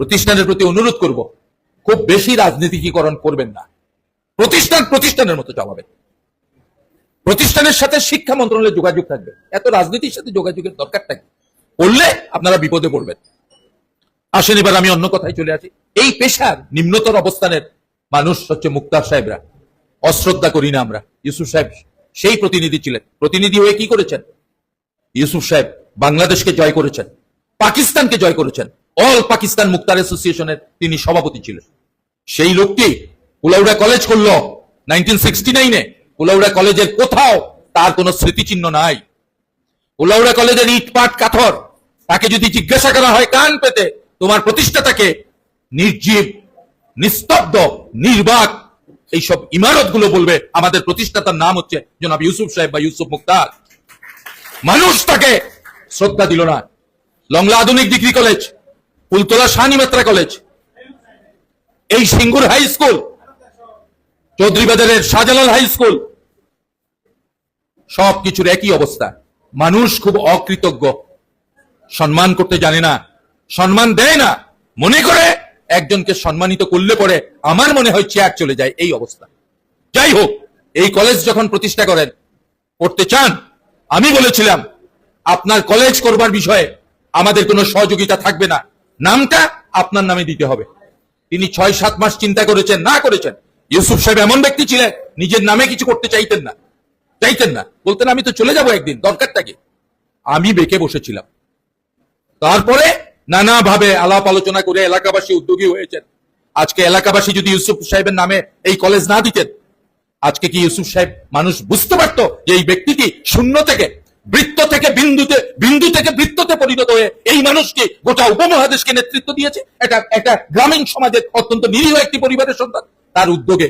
প্রতিষ্ঠানের প্রতি অনুরোধ করব, খুব বেশি রাজনীতিকীকরণ করবেন না। প্রতিষ্ঠান প্রতিষ্ঠানের মতো চালাবে প্রতিষ্ঠানের সাথে শিক্ষা মন্ত্রণালয়ের যোগাযোগ থাকবে। এত রাজনীতির সাথে যোগাযোগের দরকারটা কি করলে আপনারা বিপদে পড়বেন। আসেন, এবার আমি অন্য কথায় চলে আসি। এই পেশার নিম্নতর অবস্থানের মানুষ হচ্ছে মুক্তার সাহেবরা। অশ্রদ্ধা করি না আমরা। ইউসুফ সাহেব সেই প্রতিনিধি ছিলেন। প্রতিনিধি হয়ে কি করেছেন? ইউসুফ সাহেব বাংলাদেশকে জয় করেছেন। পাকিস্তানকে জয় করেছেন। অল পাকিস্তান মুক্তার অ্যাসোসিয়েশনের তিনি সভাপতি ছিলেন। সেই লোকটি কুলাউড়া কলেজ করল। নাইনটিন সিক্সটি নাইনে কুলাউড়া কলেজের কোথাও তার কোনো স্মৃতিচিহ্ন নাই। কুলাউড়া কলেজের ইট, পাট কাথর তাকে যদি জিজ্ঞাসা করা হয় কান পেতে, তোমার প্রতিষ্ঠাতাকে নির্জীব, নিস্তব্ধ, নির্বাক এইসব ইমারতগুলো বলবে। আমাদের প্রতিষ্ঠাতার নাম হচ্ছে জনাব ইউসুফ সাহেব বা ইউসুফ মুক্তার মানুষ তাকে শ্রদ্ধা দিল না। লংলা আধুনিক ডিগ্রি কলেজ ফুলতলা শানিমাত্রা কলেজ। এই সিঙ্গুর হাই স্কুল চৌধুরী বাজারের শাহজালাল হাই স্কুল। সবকিছুর একই অবস্থা। মানুষ খুব অকৃতজ্ঞ। সম্মান করতে জানে না, সম্মান দেয় না। মনে করে একজনকে সম্মানিত করলে পরে আমার মনে হয় চেয়ার চলে যায়, এই অবস্থা। যাই হোক, এই কলেজ যখন প্রতিষ্ঠা করেন, করতে চান, আমি বলেছিলাম, আপনার কলেজ করবার বিষয়ে আমাদের কোনো সহযোগিতা থাকবে না। নামটা আপনার নামে দিতে হবে। তিনি ছয়, সাত মাস চিন্তা করেছেন, না করেছেন। ইউসুফ সাহেব এমন ব্যক্তি ছিলেন, নিজের নামে কিছু করতে চাইতেন না। চাইতেন না। বলতেন, আমি তো চলে যাব একদিন দরকারটা কি আমি বেঁকে বসেছিলাম। তারপরে নানাভাবে আলাপ আলোচনা করে এলাকাবাসী উদ্যোগী হয়েছেন। আজকে এলাকাবাসী যদি ইউসুফ সাহেবের নামে এই কলেজ না দিতেন, আজকে কি ইউসুফ সাহেব মানুষ বুঝতে পারতো যে এই ব্যক্তিটি শূন্য থেকে বৃত্ত থেকে বিন্দুতে, বিন্দু থেকে বৃত্ততে পরিণত হয়ে এই মানুষকে গোটা উপমহাদেশকে নেতৃত্ব দিয়েছে। এটা একটা গ্রামীণ সমাজের অত্যন্ত নিরীহ একটি পরিবারের সন্তান। তার উদ্যোগে।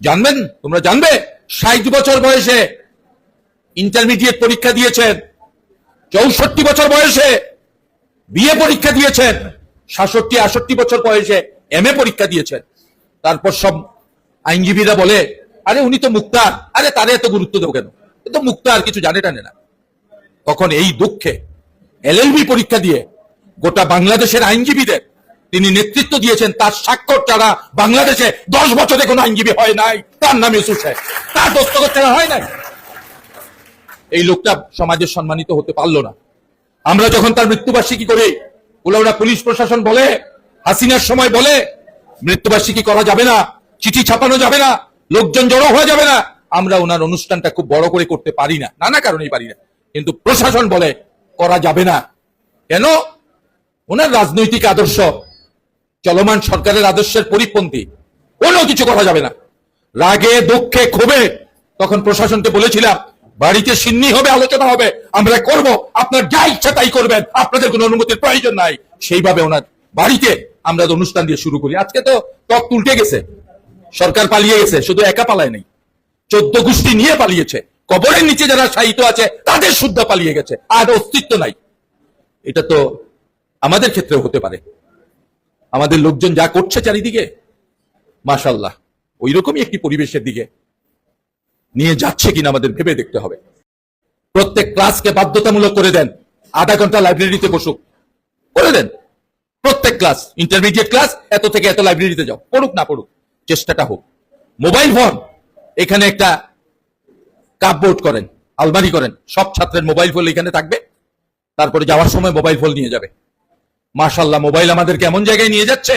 জানবেন? তোমরা জানবে? ষাট বছর বয়সে ইন্টারমিডিয়েট পরীক্ষা দিয়েছেন। চৌষট্টি বছর বয়সে বিএ পরীক্ষা দিয়েছেন। সাতষট্টি আষট্টি বছর বয়সে এম এ পরীক্ষা দিয়েছেন। তারপর সব আইনজীবীরা বলে, আরে উনি তো মুক্তার। আরে তারে এত গুরুত্ব দেবো কেন? তো মুক্তার, কিছু জানে টানে না। তখন এই দুঃখে এলএলবি পরীক্ষা দিয়ে গোটা বাংলাদেশের আইনজীবীদের তিনি নেতৃত্ব দিয়েছেন, তার স্বাক্ষর ছাড়া বাংলাদেশে দশ বছরে কোনো আইনজীবী হয় নাই। তার নাম ইউসুফ তার দস্তখত ছাড়া হয় নাই। এই লোকটা সমাজে সম্মানিত হতে পারল না। আমরা যখন তার মৃত্যুবার্ষিকী করি ওরা পুলিশ প্রশাসন বলে, হাসিনার সময় বলে, মৃত্যুবার্ষিকী করা যাবে না, চিঠি ছাপানো যাবে না, লোকজন জড়ো হয়ে যাবে না, আমরা ওনার অনুষ্ঠানটা খুব বড় করে করতে পারি না। নানা কারণেই পারি না। কিন্তু প্রশাসন বলে করা যাবে না। কেন? ওনার রাজনৈতিক আদর্শ, চলমান সরকারের আদর্শের পরিপন্থী। কোনো কিছু করা যাবে না। রাগে, দুঃখে, ক্ষোভে তখন প্রশাসনকে বলেছিলাম, বাড়িতে সিন্নি হবে, আলোচনা হবে, আমরা করব, আপনার যা ইচ্ছা তাই করবেন, আপনাদের কোনো অনুমতির প্রয়োজন নাই। সেইভাবে ওনার বাড়িতে আমরা অনুষ্ঠান দিয়ে শুরু করি। আজকে তো টক উল্টে গেছে। সরকার পালিয়ে গেছে, শুধু একা পালায় নেই। চোদ্দ গোষ্ঠী নিয়ে পালিয়েছে। কবরের নিচে যারা সাহিত্য আছে, তাদের শুদ্ধ পালিয়ে গেছে। আর অস্তিত্ব নাই। এটা তো আমাদের ক্ষেত্রেও হতে পারে। আমাদের লোকজন যা করছে চারিদিকে মাশাল্লাহ ওই রকমই একটি পরিবেশের দিকে নিয়ে যাচ্ছে কিনা আমাদের ভেবে দেখতে হবে। প্রত্যেক ক্লাসকে বাধ্যতামূলক করে দেন। আধা ঘণ্টা লাইব্রেরিতে বসুক। করে দেন। প্রত্যেক ক্লাস, ইন্টারমিডিয়েট ক্লাস, এত থেকে এত লাইব্রেরিতে যাও। পড়ুক না পড়ুক, চেষ্টাটা হোক। মোবাইল ফোন, এখানে একটা কাপবোর্ড করেন, আলমারি করেন, সব ছাত্রের মোবাইল ফোন এখানে থাকবে। তারপরে যাওয়ার সময় মোবাইল ফোন নিয়ে যাবে। মাশাল্লাহ মোবাইল আমাদের কেমন জায়গায় নিয়ে যাচ্ছে,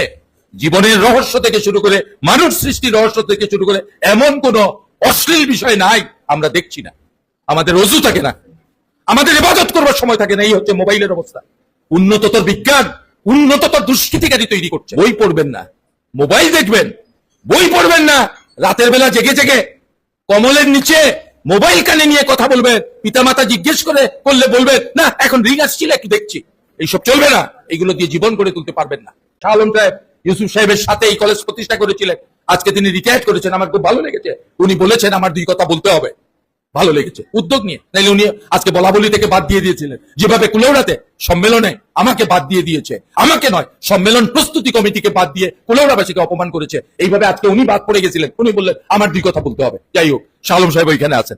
জীবনের রহস্য থেকে শুরু করে, মানুষ সৃষ্টির রহস্য থেকে শুরু করে, এমন কোন অশ্লীল বিষয় নাই, আমরা দেখছি না। আমাদের রজু থাকে না। আমাদের ইবাদত করবার সময় থাকে না, এই হচ্ছে মোবাইলের অবস্থা। উন্নততর বিজ্ঞান, উন্নততর দুষ্কৃতিকারী তৈরি করছে। বই পড়বেন না, মোবাইল দেখবেন। বই পড়বেন না, রাতের বেলা জেগে জেগে কমলের নিচে মোবাইল কানে নিয়ে কথা বলবেন পিতামাতা জিজ্ঞেস করে করলে বলবে, না, এখন রিং আসছিল, একটু দেখছি। এইসব চলবে না। এগুলো দিয়ে জীবন গড়ে তুলতে পারবেন না। শাহ আলম সাহেব, ইউসুফ সাহেবের সাথে এই কলেজ প্রতিষ্ঠা করেছিলেন। আজকে তিনি রিটায়ার করেছেন। আমার খুব ভালো লেগেছে। উনি বলেছেন, আমার দুই কথা বলতে হবে। ভালো লেগেছে। উদ্যোগ নিয়ে। নাইলে উনি আজকে বলা বলি থেকে বাদ দিয়ে দিয়েছিলেন। যেভাবে কুলৌড়াতে সম্মেলনে আমাকে বাদ দিয়ে দিয়েছে, আমাকে নয়, সম্মেলন প্রস্তুতি কমিটিকে বাদ দিয়ে কুলৌড়াবাসীকে অপমান করেছে। এইভাবে আজকে উনি বাদ পড়ে গেছিলেন। উনি বললেন, আমার দুই কথা বলতে হবে। যাই হোক সালম সাহেব ওইখানে আছেন।